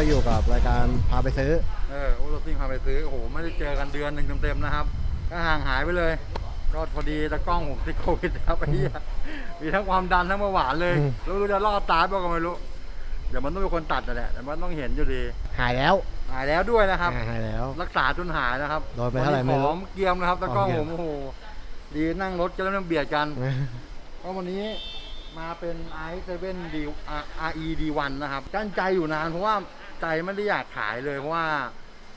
สวัสดีครับวันนี้เราอยู่กับรายการพาไปซื้อ เออโอ้รถซิ่งพาไปซื้อโอ้โหไม่ได้เจอกันเดือนหนึ่งเต็มๆนะครับ ก็ห่างหายไปเลย ก็พอดีตะกล้องผมติดโควิดครับไอ้เหี้ยมีทั้งความดันทั้งเบาหวานเลยอืมแล้วไม่รู้จะรอดตายบ้างก็ไม่รู้ เดี๋ยวมันต้องเป็นคนตัดนั่นแหละแต่มันต้องเห็นอยู่ดีหายแล้วหายแล้วด้วยนะครับ หายแล้ว รักษาจนหายนะครับโดนไปเท่าไหร่ไม่รู้ผอมเกรียมนะครับตะกล้องผผอมมเกรียมโอ้โหดีนั่งรถจะแล้วนั่งเบียดกันก็วันนี้มาเป็น i 7 D RE D1 นะครับกั้นใจอยู่นานเพราะว่า ใจไม่ได้อยากขายเลยเพราะว่า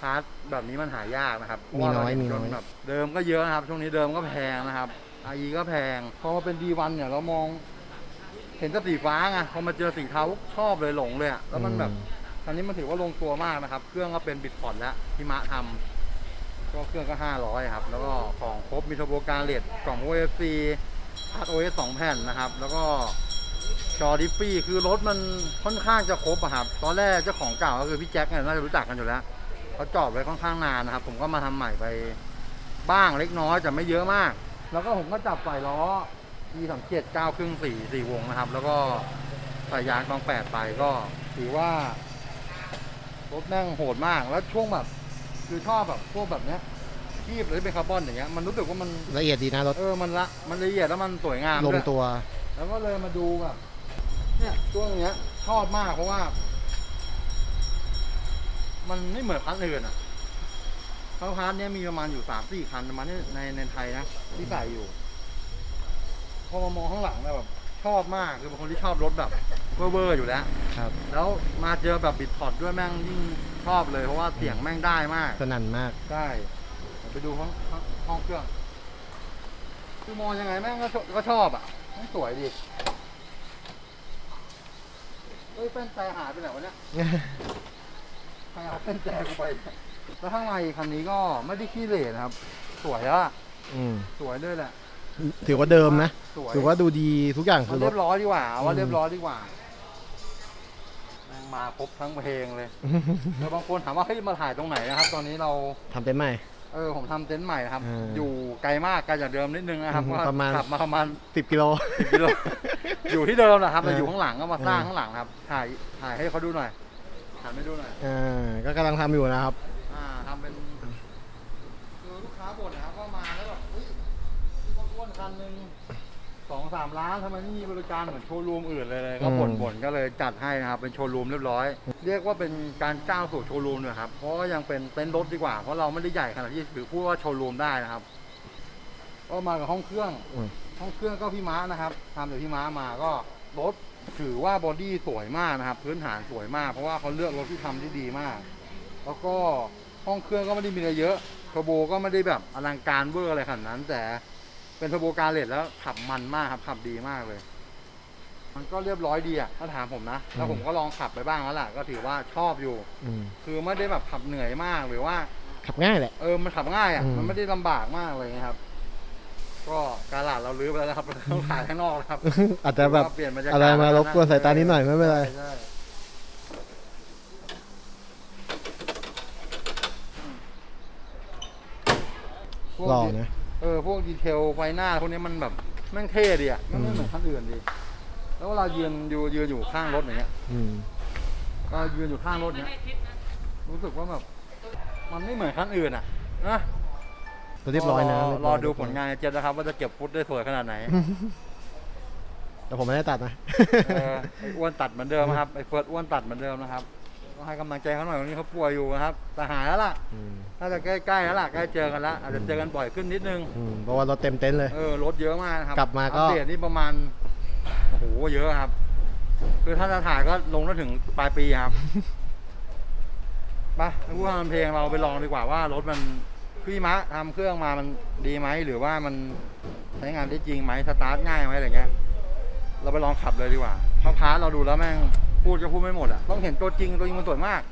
พาร์ทแบบนี้มันหายากนะครับมีน้อยเพราะว่าเราเห็มีน้อยจแบบเดิมก็เยอะนะครับ ช่วงนี้เดิมก็แพงนะครับ RE ก็แพง พอมาเป็น D1 เนี่ยเรามอง เห็นแต่สีฟ้าไงพอมาเจอสีเทาชอบเลยหลงเลยอะแล้วมันแบบคันนี้มันถือว่าลงตัวมากนะครับ เครื่องก็เป็นบิดพอร์ตแล้วที่มะทำก็เครื่องก็500ครับ แล้วก็ของครบมีโทรโบการเลดกล่อง OFC พาร์ท OS สองแผ่นนะครับ แล้วก็ จอดิฟฟี่คือรถมันค่อนข้างจะครบอะครับตอนแรกเจ้าของเก่าก็คือพี่แจ็คเนี่ยน่าจะรู้จักกันอยู่แล้วเขาจอดไว้ค่อนข้างนานนะครับ ผมก็มาทำใหม่ไปบ้างเล็กน้อยแต่ไม่เยอะมาก แล้วก็ผมก็จับใส่ล้อ e สามเจ็ดเก้าครึ่งสี่สี่วงนะครับ แล้วก็ใส่ยางตองแปดไปก็ถือว่ารถแม่งโหดมากแล้วช่วงแบบ คือชอบแบบพวกแบบเนี้ยคีบหรือเป็นคาร์บอนอย่างเงี้ยมันรู้สึกว่ามันละเอียดดีนะรถเออมันละมันละเอียดแล้วมันสวยงามลงด้วยตัว แล้วก็เลยมาดูแบบ เนี่ยช่วงเนี้ยชอบมากเพราะว่า มันไม่เหมือนคันอื่นอะเขาพาร์ทเนี้ยมีประมาณอยู่สามสี่คันประมาณนี้ในในไทยนะที่ใส่อยู่ พอมามองข้างหลังแล้วแบบ ชอบมากคือเป็นคนที่ชอบรถแบบเวอร์ๆอยู่แล้ว ครับ แล้วมาเจอแบบบิดพอร์ตด้วยแม่งยิ่งชอบเลยเพราะว่าเสียงแม่งได้มากสนั่นมาก ได้เดี๋ยวไปดูห้องห้องห้องเครื่อง คือมองยังไงแม่งก็ชก็ชอบอะแม่งสวยดี เฮ้ยเป็นแต่หายไปไหนวะเนี่ยใครเอาเป็นแต่กูไปเนี่ยแล้วข้างในคันนี้ก็ไม่ได้ขี้เหร่นะครับ สวยอะอืมสวยด้วยแหละ ถือว่าเดิมนะ สวยถือว่าดูดีทุกอย่างมัคืนอรเรีถ ยบร้อยดีกว่าเอาว่าอืม เรียบร้อยดีกว่าแม่งมาครบทั้งเพลงเลย แล้วบางคนถามว่าเฮ้ยมาถ่ายตรงไหนนะครับ ตอนนี้เราทำเต็มใหม่ เออผมทำเต็นท์ใหม่นะครับอ่าอยู่ไกลมากไกลจากเดิมนิดนึงนะครับอืมเพประมาณ ขับมาประมาณ สิบกิโลสิบกิโลอยู่ที่เดิมนะครับแต่เออออ ยู่ข้างหลังก็มาสร้างเออข้างหลังครับ ถ่ายถ่ายให้เขาดูหน่อยถ่ายให้ดูหน่อยอ่าก็กำลังทำอยู่นะครับ อ่าทำเป็นคือลูกค้าบ่นนะครับว่ามาแล้วแบบเฮ้ยมีคนอ้วนคันหนึ่ง สองสามล้านทำไมไม่มีบริการเหมือนโชว์รูมอื่นเลยเลยก็บ่นอืมบ่นก็เลยจัดให้นะครับเป็นโชว์รูมเรียบร้อย เรียกว่าเป็นการจ้างสู่โชว์รูมเลยครับเพราะว่ายังเป็นเต็นท์รถดีกว่าเพราะเราไม่ได้ใหญ่ขนาดที่ถือพูดว่าโชว์รูมได้นะครับ ก็มากับห้องเครื่อง อืม ห้องเครื่องก็พี่ม้านะครับทำจากพี่ม้ามาก็รถถือว่าบอดี้สวยมากนะครับ พื้นฐานสวยมากเพราะว่าเขาเลือกรถที่ทำที่ดีมาก แล้วก็ห้องเครื่องก็ไม่ได้มีอะไรเยอะเทอร์โบก็ไม่ได้แบบอลังการเวอร์อะไรขนาดนั้น แต่ เป็นเทอร์โบการเลตแล้วขับมันมากครับขับดีมากเลย มันก็เรียบร้อยดีอะถ้าถามผมนะ แล้วผมก็ลองขับไปบ้างแล้วล่ะ ก็ถือว่าชอบอยู่ อืมคือไม่ได้แบบขับเหนื่อยมากหรือว่า ขับง่ายแหละ เออ มันขับง่ายอะ อืม มันไม่ได้ลำบากมากเลยนะครับ ก็การหลาดเราลื้อไปแล้วนะครับต้องถ่ายข้างนอกนะครับอาจจะแบบ เปลี่ยนบรรยากาศอะไรมารบกวนสายตานิดหน่อยไม่เป็นไร ใช่ใช่พวกหล่อดีนะ เออพวกดีเทลไฟหน้าพวกนี้มันแบบแม่งเท่ดีอะมันไม่อืมเหมือนคันอื่นดีแล้วเวลายืนอยู่ยืนอยู่ข้างรถอย่างเงี้ยอืมก็ยืนอยู่ข้างรถเนี้ยรู้สึกว่าแบบมันไม่เหมือนคันอื่นอะนะตัวเรียบร้อยนะรเรียบรร้ออยดูผลงานในเจ็ดนะครับ ว่าจะเก็บฟุตได้สวยขนาดไหนแต่ผมไม่ได้ตัดนะเออไอ้อ้วนตัดเหมือนเดิมครับไอ้เฟิร์สอ้วนตัดเหมือนเดิมนะครับก็ ให้กำลังใจเขาหน่อยวันนี้เขาป่วยอยู่นะครับแต่หายแล้วล่ะอืมน่าจะใกล้ๆแล้วล่ะใกล้เจอกันแล้วอาจจะเจอกันบ่อยขึ้นนิดนึงอืมเพราะว่ารถเต็มเต็นท์เลย เออรถเยอะมากนะครับกลับมาก็ อัปเดตนี่ประมาณโอ้โหเยอะครับ คือถ้าจะถ่ายก็ลงได้ถึงปลายปีครับไปพูดทำเพลงเราไปลองดีกว่าว่ารถมันพี่มะทำเครื่องมามันดีไหมหรือว่ามันใช้งานได้จริงไหมสตาร์ทง่ายไหมอะไรเงี้ย เราไปลองขับเลยดีกว่าเพราะพาร์ทเราดูแล้วแม่ง พูดก็พูดไม่หมดอะต้องเห็นตัวจริงตัวจริงมันสวยมาก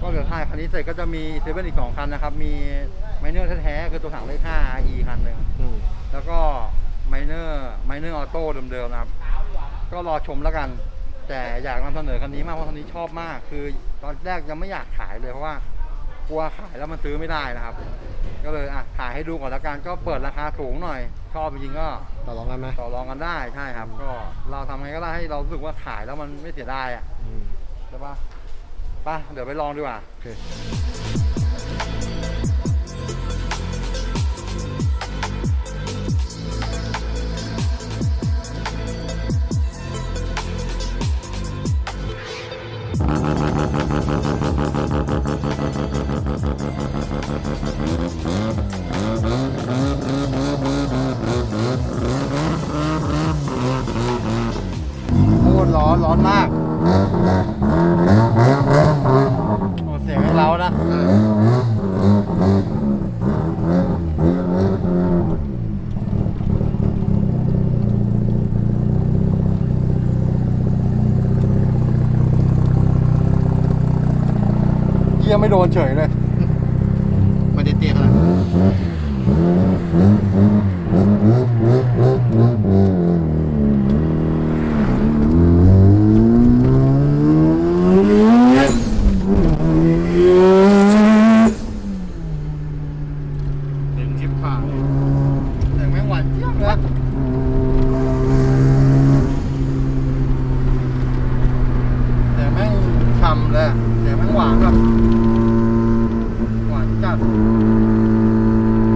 ก็เหลือท้ายคันนี้เสร็จก็จะมีเซเว่นอีกสองคันนะครับ มีไมเนอร์แท้ๆคือตัวถังเลข5 e คันหนึ่งอืมแล้วก็ไมเนอร์ไมเนอร์ออโต้เดิมๆนะครับ ก็รอชมแล้วกัน แต่อยากนำเสนอคันนี้มากเพราะคันนี้ชอบมาก คือตอนแรกยังไม่อยากขายเลยเพราะว่า กลัวขายแล้วมันซื้อไม่ได้นะครับ ก็เลยอะขายให้ดูก่อนแล้วกันก็เปิดราคาสูงหน่อย ชอบจริงๆก็ต่อรองกันไหมต่อรองกันได้ใช่ครับ ก็เราทำไงก็ได้ให้เรารู้สึกว่าขายแล้วมันไม่เสียดายอะอืมใช่ปะไปเดี๋ยวไปลองดีกว่า โอเคโค อนมากโอ้เสียงให้เรานะเยี่ยไม่โดนเฉยเลย ไม่ได้เตี้ยขนาดนั้น เสียงชิบหายเสียงแม่งหวานเจี๊ยบเลยเสียงแม่งฉ่ำเลยอะเสียงแม่งหวานแบบห วานจัด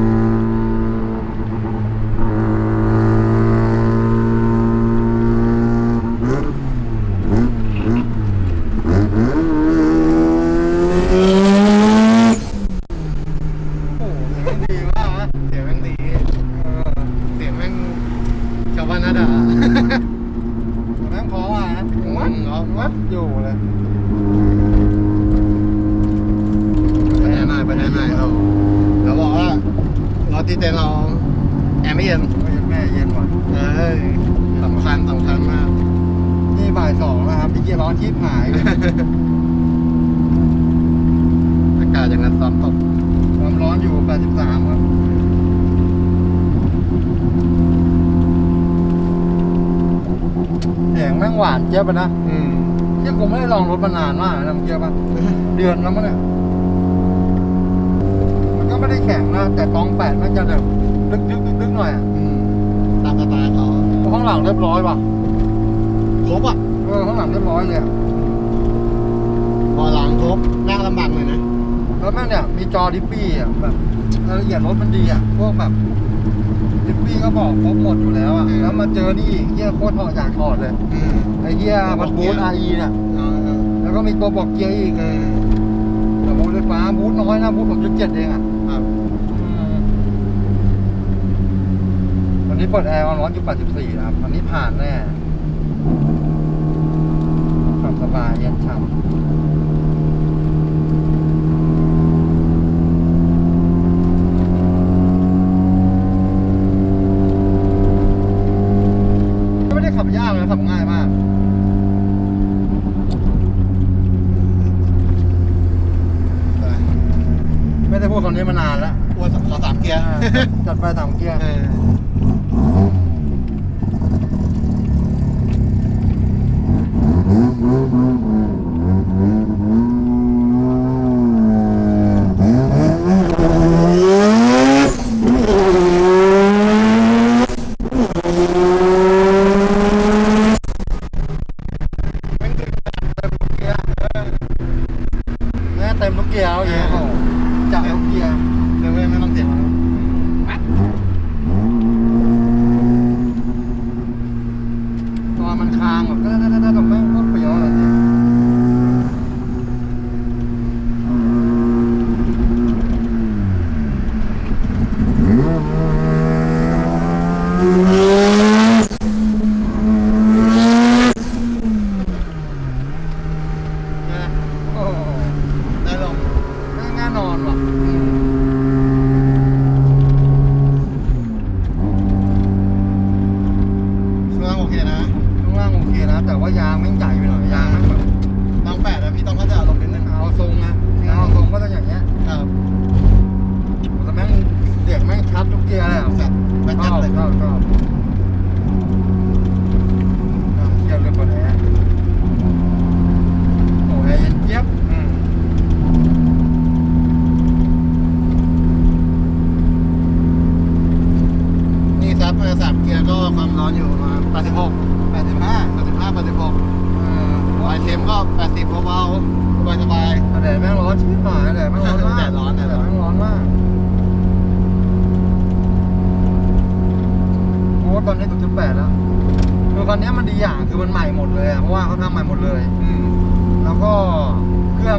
โอ้โหเสียงแม่งดีมากนะ เสียงแม่งดี เออ เสียงแม่งชาวบ้านน่าด่า แม่งเพราะว่านะ อืม วัดวัดอยู่เลย ไปได้หน่อยไปได้หน่อยเราเราบอกว่าเราตีเต็นเรา แอร์ไม่เย็นไม่แม่เย็นว่ะเอ้ยสำคัญสำคัญมาก นี่บ่ายสองแล้วครับพี่เกียร์ร้อนชิบหายเลยอากาศอย่างนั้นซ้อมตกความร้อนอยู่ 83 ครับเสียงแม่งหวานเจี๊ยบอะนะอืมที่กูไม่ได้ลองรถมานานมากนะเมื่อกี้ป่ะเดือนแล้วมั้งเนี่ย มันก็ไม่ได้แข็งนะ แต่ตองแปดมันจะแบบดึกดึกดึกดึก หน่อยอะอืมตามสไตล์เขาข้างหลังเรียบร้อยป่ะครบอะเออข้างหลังเรียบร้อยเลยอะพอหลังครบนั่งลำบากหน่อยนะแล้วแม่งเนี่ยมีจอดิปปี้อะแบบรายละเอียดรถมันดีอะพวกแบบดิปปี้ก็บอกครบหมดอยู่แล้วอะแล้วมาเจอนี่อีกเฮียโคตรถอดอยากถอดเลยอืมไอ้เฮียมันบูทไอเนี่ยเอาเอาแล้วก็มีตัวบอกเกียร์อีกอืมแต่บูทไฟฟ้าบูทน้อยนะบูท6.7เองอะ ครับ วั นนี้เปิดแอร์ร้อนอยู่84นะครับวันนี้ผ่านแน่ขับสบายเย็นฉ่ำไม่ได้ขับยากเลยขับง่ายมากไปไม่ได้พูดคำนี้มานานแล้วอ้วนขอสามเกียร์อ่าจัดไปสามเกียร์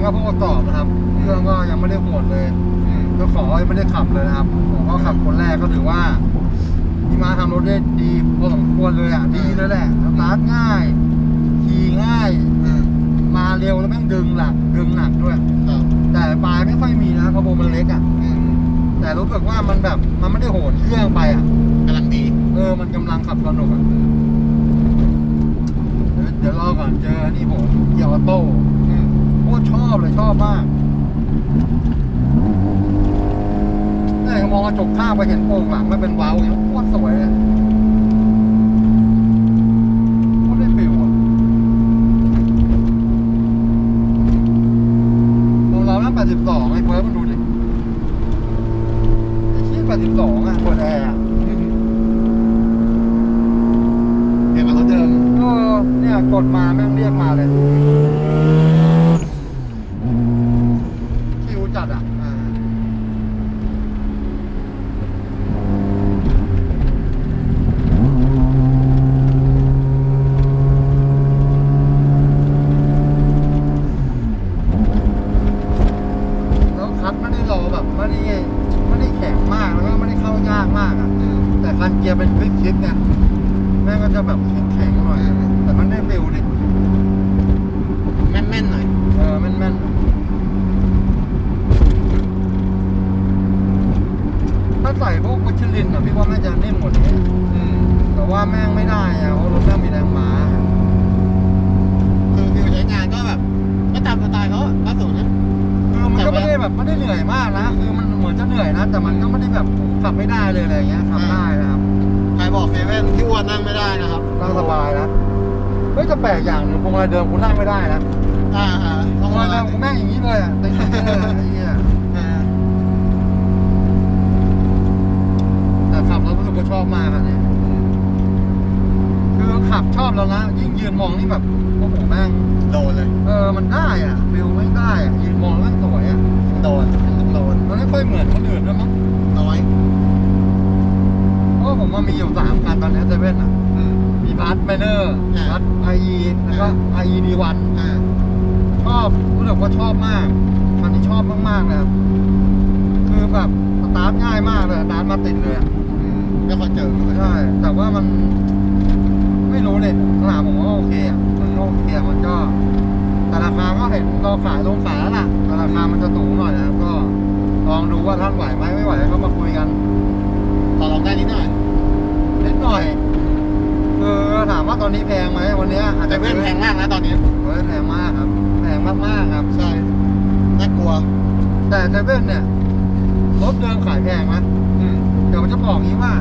ก็เพิ่งประกอบนะครับเครื่องก็ยังไม่ได้หมดเลยอืมเจ้าของยังไม่ได้ขับเลยนะครับผมก็ขับคนแรกก็ถือว่าพี่มาทำรถได้ดีพอสมควรเลยอะดีเลยแหละสตาร์ทง่ายขี่ง่ายอืมมาเร็วแล้วแม่งดึงหลักดึงหนักด้วยครับแต่ปลายไม่ค่อยมีนะเพราะโบมันเล็กอะอืมแต่รู้สึกว่ามันแบบมันไม่ได้โหนเครื่องไปอะกำลังดีเออมันกำลังขับสนุกอะเดี๋ยวเดี๋ยวรอก่อนเจออันนี่ผมเกียร์ออโต้อืมโคตรชอบเลยชอบมากนี่มองกระจกข้างไปเห็นโป่งหลังไม่เป็นเว้าอย่างโคตรสวยเลยโคตรได้ฟิลอะของเรานั่น82ไอ้เฟิร์สมันดูดิไอ้ชี้82อะเปิดแอร์อะ เห็นกับรถเดิม เออเนี่ยกดมาแม่งเรียกมาเลยคิวจัดอะ อ่า แล้วคัดไม่ได้รอแบบไม่ได้ไม่ได้แข็งมากแล้วก็ไม่ได้เข้ายากมากอะ อืม แต่คันเกียร์เป็นคลิกคลิกเนี่ยแม่งก็จะแบบแข็งๆหน่อย แต่มันได้ฟิลดิ แม่นๆหน่อย เออแม่นๆถ้าใส่พวกวัชลินอะพี่ว่าน่าจะนิ่มกว่านี้ อืม แต่ว่าแม่งไม่ได้อะเพราะรถแม่งมีแรงม้า คือฟิวใช้งานก็แบบ ก็ ตามสไตล์เขาอะก็สูงนะ คือมันก็ไม่ได้แบบไม่ได้เหนื่อยมากนะ คือมันเหมือนจะเหนื่อยนะ แต่มันก็ไม่ได้แบบขับไม่ได้เลยอะไรอย่างเงี้ยขับได้นะครับ ใครบอกเซเว่นที่อ้วนนั่งไม่ได้นะครับ นั่งสบายนะ เฮ้ยจะแปลกอย่างหนึ่งพวงมาลัยเดิมคุณนั่งไม่ได้นะอ่าอ่าพวงมาลัยเดิมคุณแม่งอย่างนี้เลยอะติดๆเลยอะไอ้เหี้ยอ่าแต่ขับแล้วรู้สึกว่าชอบมากอันนี้คือขับชอบแล้วนะ ยิ่งยืนมองนี่แบบโอ้โห แม่งโดนเลย เออ มันได้อะฟิลไม่งได้อะยืนมองแล้วแม่งสวยอะโดนโดนมันไม่ค่อยเหมือนคนอื่นด้วยมั้งน้อยเพราะว่าผมว่ามีอยู่สามคันตอนนี้เซเว่นอะ อืม มีพัทไมเนอร์อ่า พัทไอแล้วก็ไอดีวัน อ่าชอบรู้สึกว่าชอบมากคันนี้ชอบมากๆเลยครับคือแบบสตาร์ทง่ายมากเลยสตาร์ทมาติดเลยอะอืมไม่ค่อยเจอไม่ค่อยเจอใช่แต่ว่ามัน ไม่รู้เลยสนามผมว่าโอเคอะ มันก็โอเคอะมันก็แต่ราคาก็เห็นเราขายลงขายแล้วล่ะแต่ราคามันจะสูงหน่อยนะครับก็ลองดูว่าท่านไหวไหมไม่ไหวก็มาคุยกันต่อรองได้นิดหน่อยนิดหน่อยคือถามว่าตอนนี้แพงไหมวันเนี้ยอาจแต่จะเพื่อนแพงมากนะตอนนี้เฮ้ยแพงมากครับ แพงมากๆครับใช่น่ากลัว แต่เซเว่นเนี่ยรถเดิมขายแพงไหมอืมเดี๋ยวผมจะบอกงี้ว่า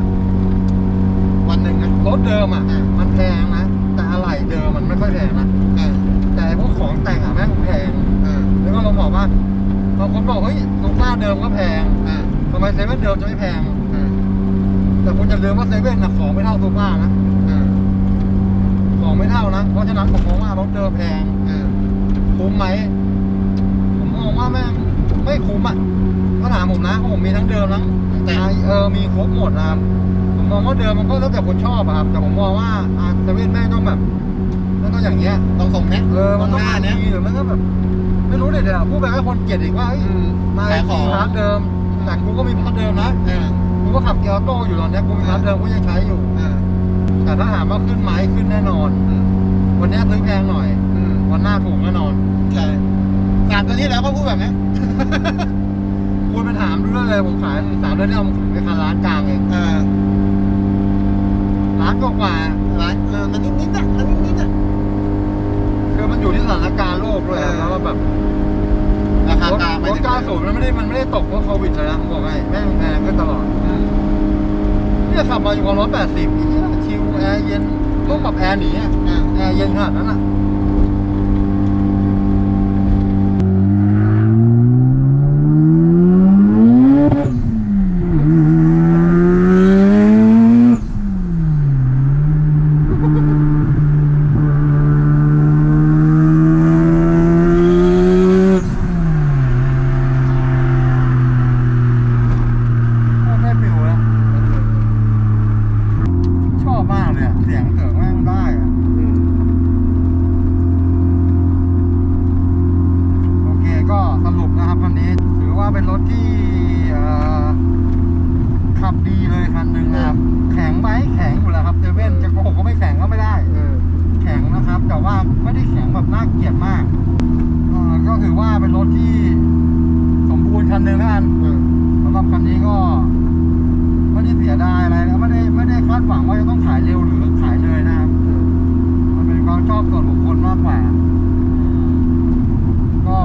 วันหนึ่งนะรถเดิมอะอ่ามันแพงนะแต่ อะไหล่เดิมมันไม่ค่อยแพงนะอ่าแต่พวกของแต่งอะแม่งแพง อ่าแล้วก็เราบอกว่าบางคนบอกเฮ้ยซูเปอร์เดิมก็แพงอ่าทำไมเซเว่นเดิมจะไม่แพง อ่าแต่คุณอย่าลืมว่าเซเว่นนะของไม่เท่าซูเปอร์นะ อ่าของไม่เท่านะ เพราะฉะนั้นผมมองว่ารถเดิมแพงอ่าคุ้มไหม ผมมองว่าแม่งไม่คุ้มอะถ้าถามผมนะเพราะผมมีทั้งเดิมทั้งแต่แต่เออมีครบหมดนะครับผ มมองว่าเดิมมันก็แล้วแต่คนชอบอะครับ แต่ผมมองว่าอาเซเว่นแม่งต้องแบบมันต้องอย่างเงี้ย ต้องส่งเนี้ยเออมันต้องหน้ามาเนี้ย ดีหรือมันก็แบบ ไม่รู้เดี๋ยวเดี๋ยวพูดไปให้คนเกลียดอีกว่าเฮ้ยอืมมาขายขมีอง พาร์ทเดิมแต่กูก็มีพาร์ทเดิมนะอ่า กูก็ขับเกียร์ออโต้อยู่ตอนเนี้ยกูมีพาร์ทเดิมกูยังใช้อยู่ อ่าแต่ถ้าถามว่าขึ้นไหมขึ้นแน่นอน อืมวันเนี้ยซื้อแพงหน่อย อืมวันหน้าถูกแน่นอนใช่สามตัวนี้แล้วก็พูดแบบนี้คุณไปถามดูได้เลยผมขายสามเดือนที่เอามาขายไปคันร้านกลางเอง อ่า ร้านกว่าร้านเออมันนิดนิดๆอะมันนิดนิดๆอะๆคือมันอยู่ที่สถานการณ์โลกด้วยอะเออแล้วก็แบบราคากลางรไม่ถถึงเก้าสูบมันไม่ได้มันไม่ได้ตกเพราะโควิดเลยนะผมบอกให้แม่งแพงขึ้นตลอดอืมเนี่ยขับมาอยู่กับร้อยแปดสิบชิวแอร์เย็นต้องปรับแอร์หนีอะอ่า แอร์เย็นขนาดนั้นอะ นะไม่ได้ไม่ได้คาดหวังว่าจะต้องขายเร็วหรือขายเลยนะครับมันเป็นความชอบส่วนบุคคลมากกว่า ก็